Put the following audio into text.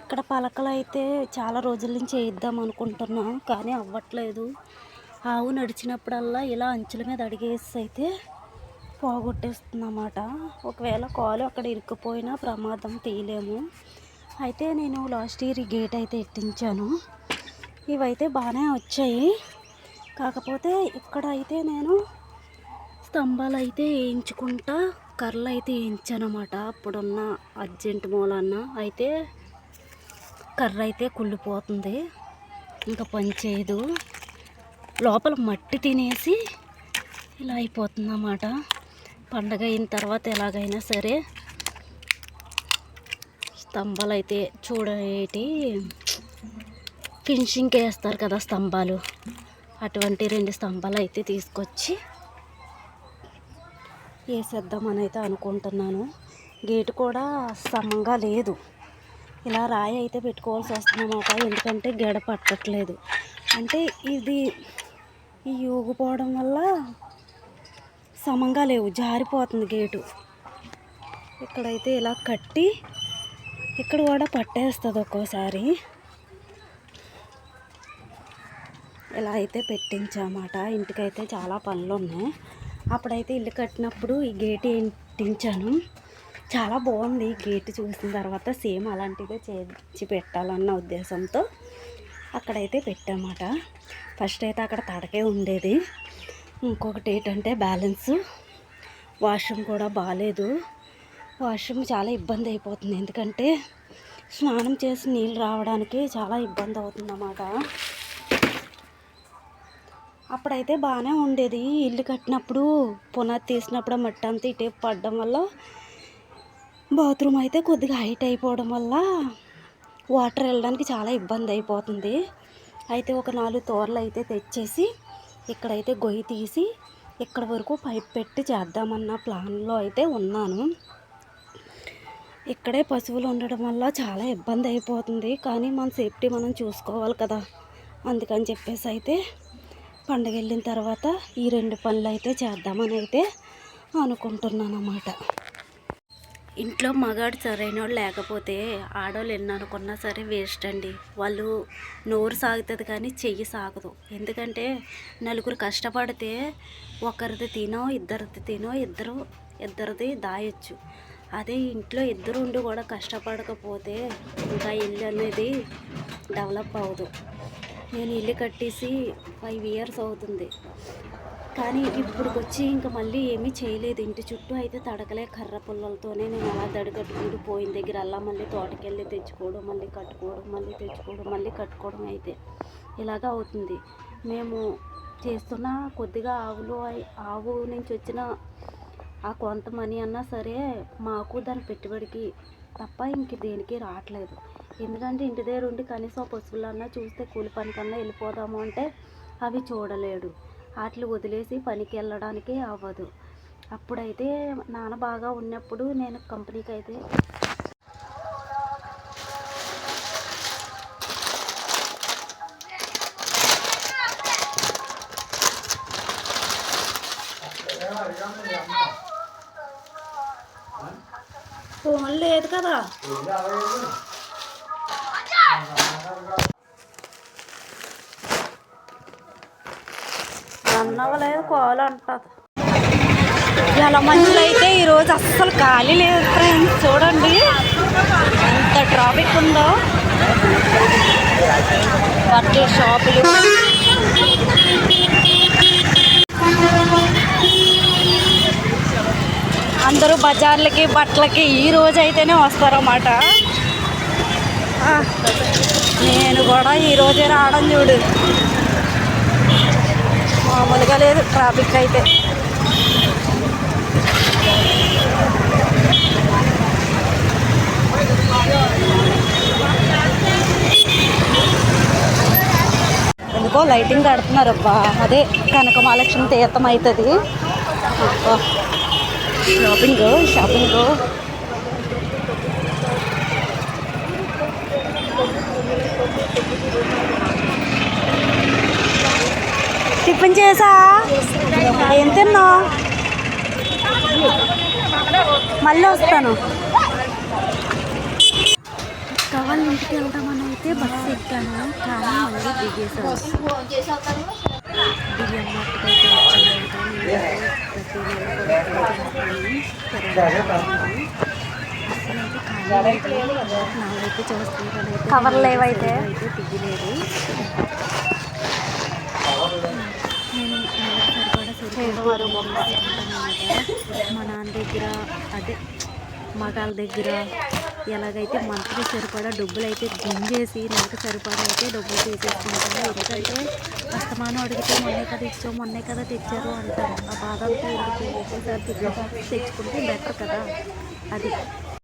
ఇక్కడ పలకలు అయితే చాలా రోజుల నుంచి వేయిద్దాం అనుకుంటున్నాం కానీ అవ్వట్లేదు. ఆవు నడిచినప్పుడల్లా ఇలా అంచుల మీద అడిగేసి అయితే పోగొట్టేస్తుందన్నమాట. ఒకవేళ కాలు అక్కడ ఇరుక్కుపోయినా ప్రమాదం తీయలేము. అయితే నేను లాస్ట్ ఇయర్ ఈ గేట్ అయితే ఎట్టించాను ఇవైతే బాగానే వచ్చాయి. కాకపోతే ఇక్కడ అయితే నేను స్తంభాలు అయితే వేయించుకుంటా కర్రలు అయితే వేయించానమాట అప్పుడున్న అర్జెంట్ మూలన్న. అయితే కర్ర అయితే కుళ్ళిపోతుంది. ఇంకా పని చేయదు. లోపల మట్టి తినేసి ఇలా అయిపోతుంది అన్నమాట పండగ అయిన తర్వాత ఎలాగైనా సరే స్తంభాలు అయితే చూడేటి ఫినిషింగ్కి వేస్తారు కదా స్తంభాలు. అటువంటి రెండు స్తంభాలు అయితే తీసుకొచ్చి వేసేద్దామని అయితే అనుకుంటున్నాను. గేటు కూడా సమంగా లేదు. ఇలా రాయి అయితే పెట్టుకోవాల్సి వస్తుందన్నమాట ఎందుకంటే గెడ పట్టట్లేదు. అంటే ఇది ఈ ఊగిపోవడం వల్ల సమంగా లేవు జారిపోతుంది గేటు. ఇక్కడైతే ఇలా కట్టి ఇక్కడ కూడా పట్టేస్తుంది ఒక్కోసారి. ఇలా అయితే పెట్టించామాట ఇంటికైతే చాలా పనులు ఉన్నాయి అప్పుడైతే ఇల్లు కట్టినప్పుడు ఈ గేట్ ఏంటించాను చాలా బాగుంది. గేట్ చూసిన తర్వాత సేమ్ అలాంటిదే చేర్చి పెట్టాలన్న ఉద్దేశంతో అక్కడైతే పెట్టామాట. ఫస్ట్ అయితే అక్కడ తడకే ఉండేది. ఇంకొకటి ఏంటంటే బ్యాలెన్స్. వాష్రూమ్ కూడా బాగాలేదు వాష్రూమ్ చాలా ఇబ్బంది అయిపోతుంది. ఎందుకంటే స్నానం చేసి నీళ్ళు రావడానికి చాలా ఇబ్బంది అవుతుందన్నమాట. అప్పుడైతే బాగానే ఉండేది. ఇల్లు కట్టినప్పుడు పునాది తీసినప్పుడు మట్టి అంతా ఇటే పడడం వల్ల బాత్రూమ్ అయితే కొద్దిగా హైట్ అయిపోవడం వల్ల వాటర్ వెళ్ళడానికి చాలా ఇబ్బంది అయిపోతుంది. అయితే ఒక నాలుగు తోరలు అయితే తెచ్చేసి ఇక్కడైతే గొయ్యి తీసి ఇక్కడ వరకు పైప్ పెట్టి చేద్దామన్న ప్లాన్లో అయితే ఉన్నాను. ఇక్కడే పశువులు ఉండడం వల్ల చాలా ఇబ్బంది అయిపోతుంది. కానీ మన సేఫ్టీ మనం చూసుకోవాలి కదా. అందుకని చెప్పేసి అయితే పండగ వెళ్ళిన తర్వాత ఈ రెండు పనులు అయితే చేద్దామని అయితే అనుకుంటున్నాను అన్నమాట ఇంట్లో మగాడు సరైన వాళ్ళు లేకపోతే ఆడవాళ్ళు ఎన్ని సరే వేస్ట్ అండి. వాళ్ళు నోరు సాగుతుంది కానీ చెయ్యి సాగదు. ఎందుకంటే నలుగురు కష్టపడితే ఒకరిది తినో ఇద్దరిది తినో ఇద్దరు ఇద్దరిది దాయొచ్చు. అదే ఇంట్లో ఇద్దరు ఉండి కూడా కష్టపడకపోతే ఇంకా ఇల్లు అనేది డెవలప్ అవ్వదు. నేను ఇల్లు కట్టేసి ఫైవ్ ఇయర్స్ అవుతుంది. కానీ ఇప్పుడు వచ్చి ఇంకా మళ్ళీ ఏమీ చేయలేదు. ఇంటి చుట్టూ అయితే తడకలే కర్ర పుల్లలతోనే నేను అలా దడగట్టుకుంటూ పోయిన దగ్గర అలా మళ్ళీ తోటకెళ్ళి తెచ్చుకోవడం మళ్ళీ కట్టుకోవడం మళ్ళీ తెచ్చుకోవడం మళ్ళీ కట్టుకోవడం అయితే ఇలాగ అవుతుంది. మేము చేస్తున్న కొద్దిగా ఆవులు ఆవు నుంచి వచ్చిన ఆ కొంత మనీ అన్నా సరే మాకు దాని పెట్టుబడికి తప్ప ఇంక దేనికి రావట్లేదు. ఎందుకంటే ఇంటి దగ్గర ఉండి కనీసం పశువులన్నా చూస్తే కూలి పనికన్నా వెళ్ళిపోదాము అంటే అవి చూడలేడు. వాటిని వదిలేసి పనికి వెళ్ళడానికి అవ్వదు. అప్పుడైతే నాన్న బాగా ఉన్నప్పుడు నేను కంపెనీకి అయితే ఫోన్ లేదు కదా. అన్నవలేదు కాలు అంటది. ఇలా మనుషులు అయితే ఈరోజు అస్సలు ఖాళీ లేదు ఫ్రెండ్స్ చూడండి ఎంత ట్రాఫిక్ ఉందో. బట్టల షాపులు. అందరూ బజార్లకి బట్టలకి ఈ రోజు అయితేనే వస్తారన్నమాట. నేను కూడా ఈరోజే రావడం చూడు. మామూలుగా లేదు ట్రాఫిక్ అయితే. ఎందుకో లైటింగ్ కడుతున్నారు అబ్బా అదే కనక మహాలక్ష్మి తీర్థం అవుతుంది షాపింగ్ షాపింగ్ షాపింగ్ టిఫిన్ చేసా? ఏం తిన్నావు? మళ్ళీ వస్తాను. కావాలి ఇంటికి వెళ్దామని అయితే బస్సు ఎక్కాను కానీ మళ్ళీ దిగేసాను అయితే వచ్చింది కానీ నేనైతే ప్రతి నెల కూడా పోతున్నాను. కరోనా అసలు అయితే ఖాళీ లేదు. నాకైతే చూస్తున్నాను అయితే కవర్లు లేవైతే? అయితే దిగలేదు నేను నెలకు సరిపడా సరిపడా మా నాన్న దగ్గర అదే మగాళ్ళ దగ్గర ఎలాగైతే మంత్లీ సరిపడా డబ్బులు అయితే గుంజేసి నెలకు సరిపడా అయితే డబ్బులు తీసేసుకుంటాను ఎందుకంటే అస్తమానం అడిగితే మొన్నే కదా ఇచ్చావు మొన్నే కదా తెచ్చారు అంటారు. ఆ బాధ అంతా ఎందుకు? ఒకేసారి తెచ్చుకుంటే బెటర్ కదా. అది